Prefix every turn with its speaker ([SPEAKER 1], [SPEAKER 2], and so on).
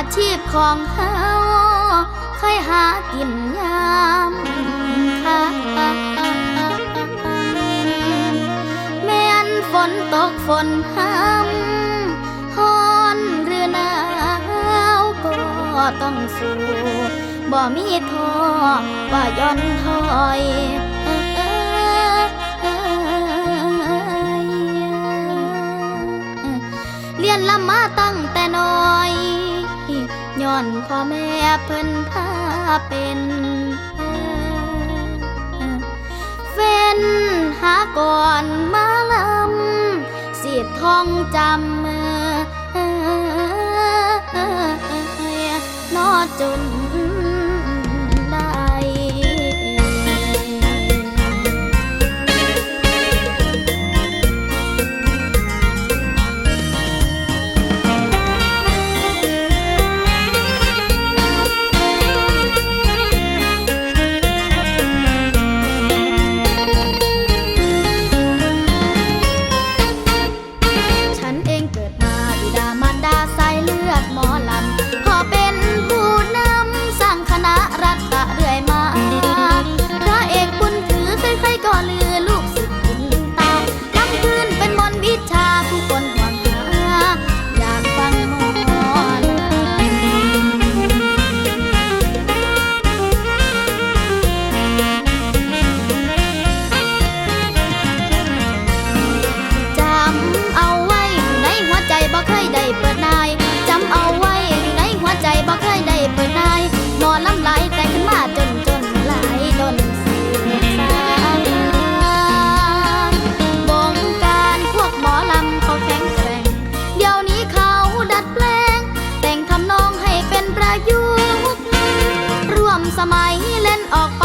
[SPEAKER 1] าชีพของเขาค่อยหากินยามค่ะแม่นฝนตกฝนห้ำฮอนหรือหนาวก็ต้องสู้บ่มีท้อว่าย้อนถอย ย้อนพ่อแม่เพิ่นพาเป็นเฟ้นหาก่อนมาลำเสียท่องจำนอจน ออกไป